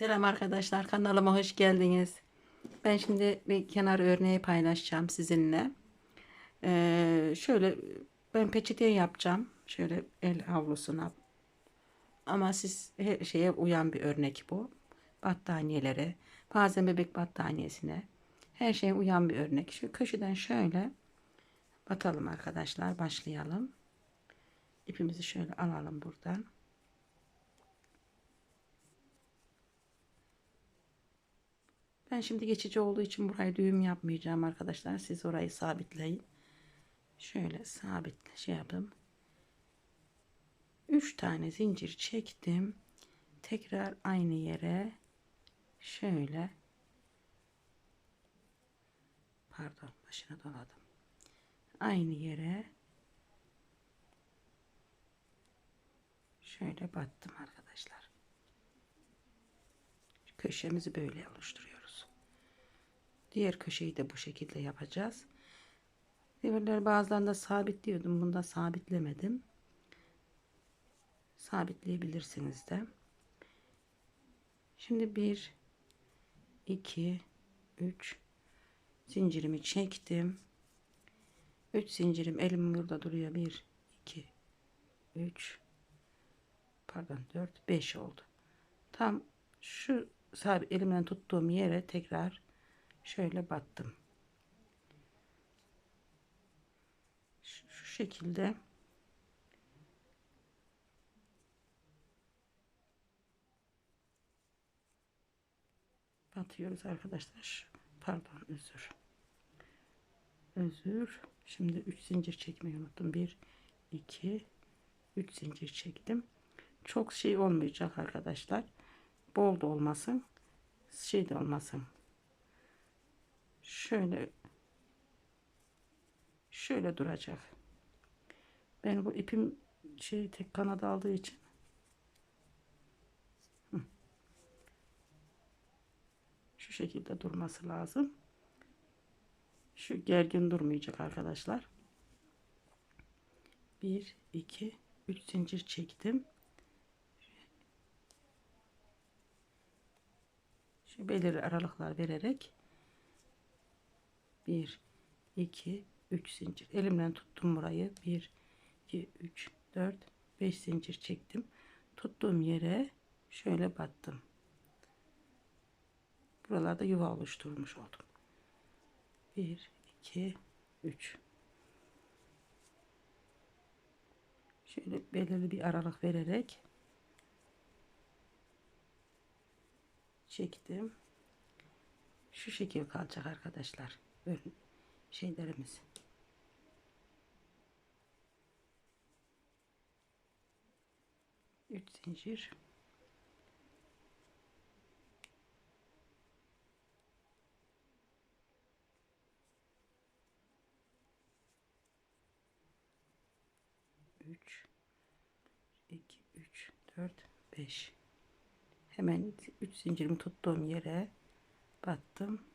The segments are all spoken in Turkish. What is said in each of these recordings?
Selam arkadaşlar kanalıma hoş geldiniz. Ben şimdi bir kenar örneği paylaşacağım sizinle. Ee, şöyle ben peçete yapacağım. Şöyle el havlusuna. Ama siz her şeye uyan bir örnek bu. Battaniyelere, bazen bebek battaniyesine. Her şeye uyan bir örnek. Şu köşeden şöyle batalım arkadaşlar. Başlayalım. İpimizi şöyle alalım buradan. Ben şimdi geçici olduğu için burayı düğüm yapmayacağım arkadaşlar. Siz orayı sabitleyin. Şöyle sabitle şey yapayım. 3 tane zincir çektim. Tekrar aynı yere şöyle pardon başına doladım. Aynı yere şöyle battım arkadaşlar. Köşemizi böyle oluşturuyoruz. Diğer köşeyi de bu şekilde yapacağız. Demirleri bazılarında sabitliyordum. Bunda sabitlemedim. Sabitleyebilirsiniz de. Şimdi 1 2 3 zincirimi çektim. 3 zincirim elim burada duruyor. 1 2 3 pardon 4 5 oldu. Tam şu sabit elimden tuttuğum yere tekrar şöyle battım. Şu, şekilde batıyoruz arkadaşlar. Pardon özür. Özür. Şimdi 3 zincir çekmeyi unuttum. 1 2 3 zincir çektim. Çok şey olmayacak arkadaşlar. Bol da olmasın. Şey de olmasın. Şöyle şöyle duracak. Ben bu ipim şey tek kanada aldığı için şu şekilde durması lazım. Şu gergin durmayacak arkadaşlar. 1 2 3 zincir çektim. Şu belirli aralıklar vererek 1 2 3 zincir. Elimden tuttum burayı. 1 2 3 4 5 zincir çektim. Tuttuğum yere şöyle battım. Buralarda yuva oluşturmuş oldum. 1 2 3 şöyle belirli bir aralık vererek çektim. Şu şekil kalacak arkadaşlar şeylerimiz. Üç zincir. Üç iki üç dört beş. Hemen üç zincirimi tuttuğum yere battım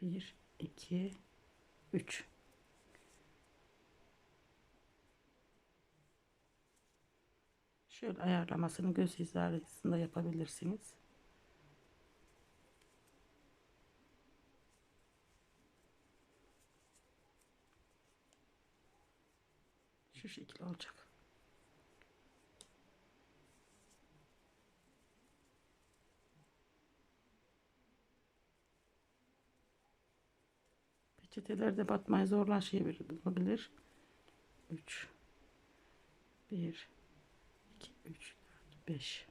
bir iki üç şöyle ayarlamasını göz hizasında yapabilirsiniz şu şekil olacak. Peçetelerde batmayı zorlaşabilir. 3 1 2 3 4 5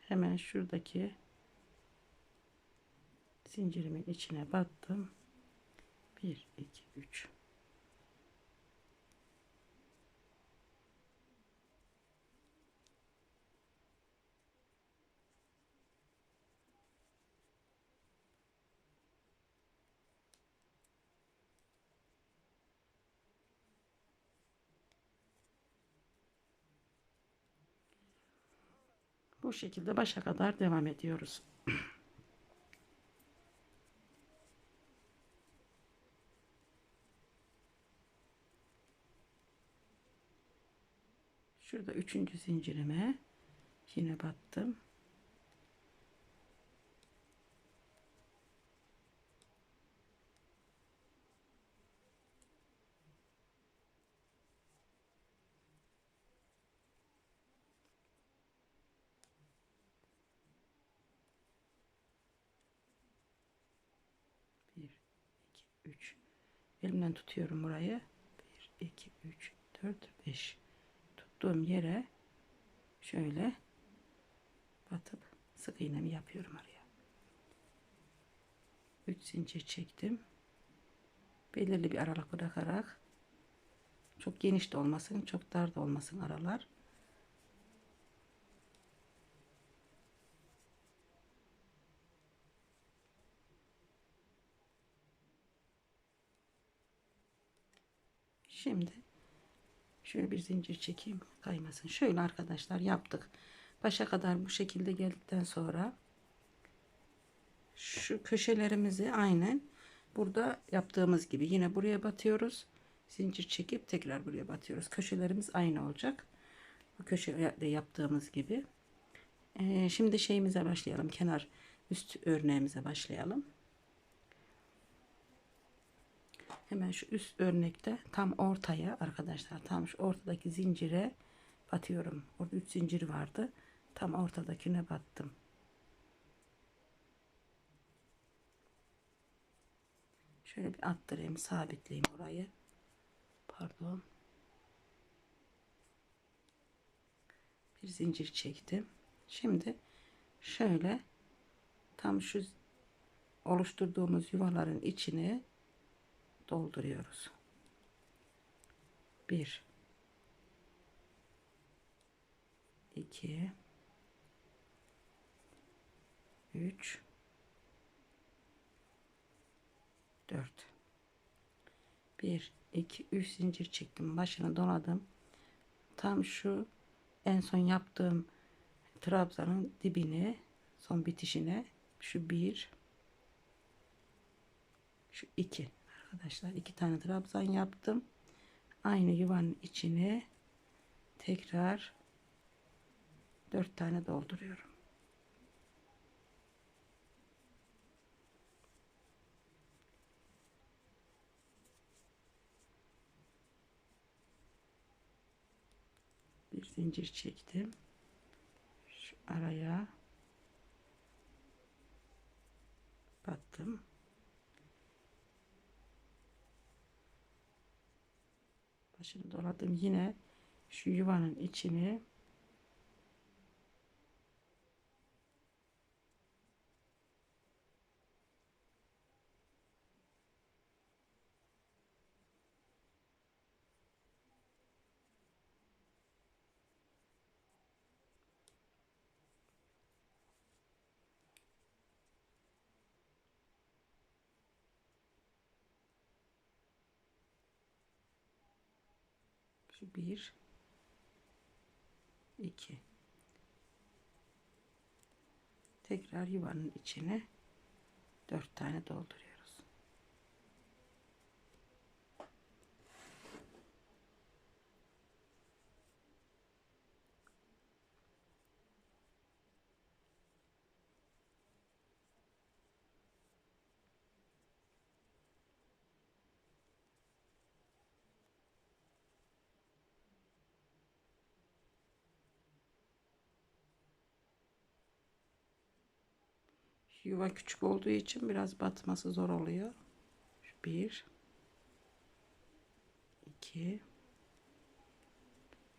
Hemen şuradaki zincirimin içine battım. 1 2 3 bu şekilde başa kadar devam ediyoruz. Şurada üçüncü zincirime yine battım. 3. Elimden tutuyorum burayı. 1, 2, 3, 4, 5. Tuttuğum yere şöyle batıp sık iğnemi yapıyorum araya. 3 zincir çektim. Belirli bir aralık bırakarak çok geniş de olmasın, çok dar da olmasın aralar. Şimdi şöyle bir zincir çekeyim kaymasın. Şöyle arkadaşlar yaptık. Başa kadar bu şekilde geldikten sonra şu köşelerimizi aynen burada yaptığımız gibi yine buraya batıyoruz. Zincir çekip tekrar buraya batıyoruz. Köşelerimiz aynı olacak. Bu köşede yaptığımız gibi. Ee, şimdi şeyimize başlayalım. Kenar üst örneğimize başlayalım. Hemen şu üst örnekte tam ortaya arkadaşlar tam şu ortadaki zincire batıyorum. Orada 3 zincir vardı. Tam ortadakine battım. Şöyle bir attırayım, sabitleyeyim burayı. Pardon. Bir zincir çektim. Şimdi şöyle tam şu oluşturduğumuz yuvaların içine dolduruyoruz. 1 2 3 4 1 2 3 zincir çektim. Başını doladım tam şu en son yaptığım trabzanın dibine son bitişine şu bir şu iki arkadaşlar iki tane trabzan yaptım. Aynı yuvanın içine tekrar dört tane dolduruyorum. Bir zincir çektim. Şu araya battım başını doladım yine şu yuvanın içine Şu bir, iki. Tekrar yuvanın içine dört tane dolduruyoruz. Yuva küçük olduğu için biraz batması zor oluyor. Bir, iki,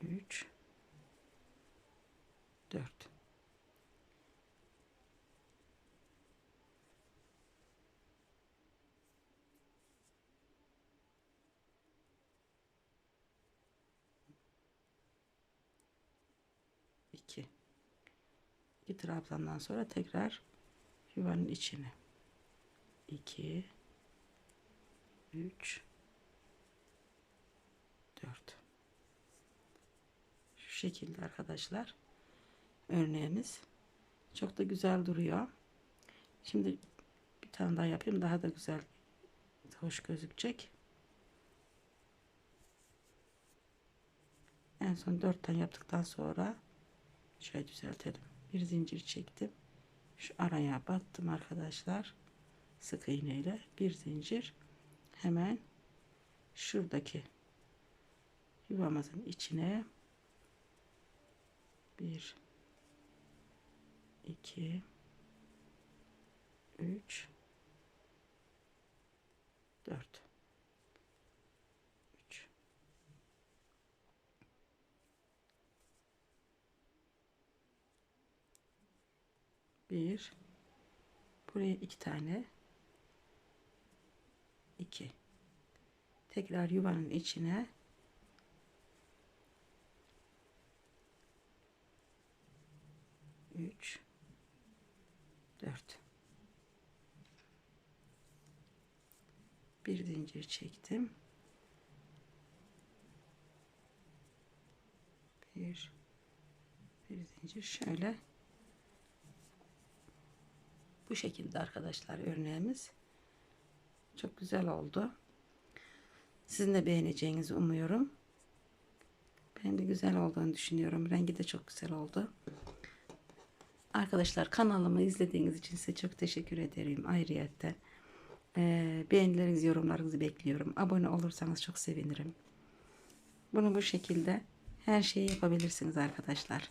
üç, dört. İki. İki trabzandan sonra tekrar yuvanın içine. 2 3 4 şu şekilde arkadaşlar. Örneğimiz. Çok da güzel duruyor. Şimdi bir tane daha yapayım daha da güzel hoş gözükecek. En son 4 tane yaptıktan sonra şöyle düzeltelim. Bir zincir çektim. Şu araya battım arkadaşlar. Sık iğneyle bir zincir hemen şuradaki yuvamızın içine bir iki üç dört üç bir. Buraya iki tane. İki. Tekrar yuvanın içine. Üç. Dört. Bir zincir çektim. Bir. Bir zincir. Şöyle bu şekilde arkadaşlar örneğimiz. Çok güzel oldu. Sizin de beğeneceğinizi umuyorum. Ben de güzel olduğunu düşünüyorum. Rengi de çok güzel oldu. Arkadaşlar kanalımı izlediğiniz için size çok teşekkür ederim ayrıyetten ee, beğenilerinizi yorumlarınızı bekliyorum. Abone olursanız çok sevinirim. Bunu bu şekilde her şeyi yapabilirsiniz arkadaşlar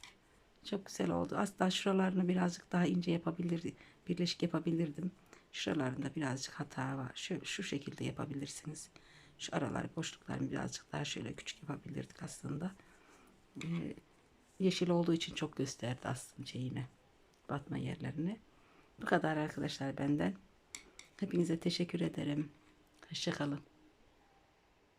çok güzel oldu. Aslında şuralarını birazcık daha ince yapabilir, birleşik yapabilirdim. Şuralarında birazcık hata var. Şu, şu şekilde yapabilirsiniz. Şu araları boşluklarını birazcık daha şöyle küçük yapabilirdik aslında. Ee, yeşil olduğu için çok gösterdi aslında şeyini. Batma yerlerini. Bu kadar arkadaşlar benden. Hepinize teşekkür ederim. Hoşçakalın.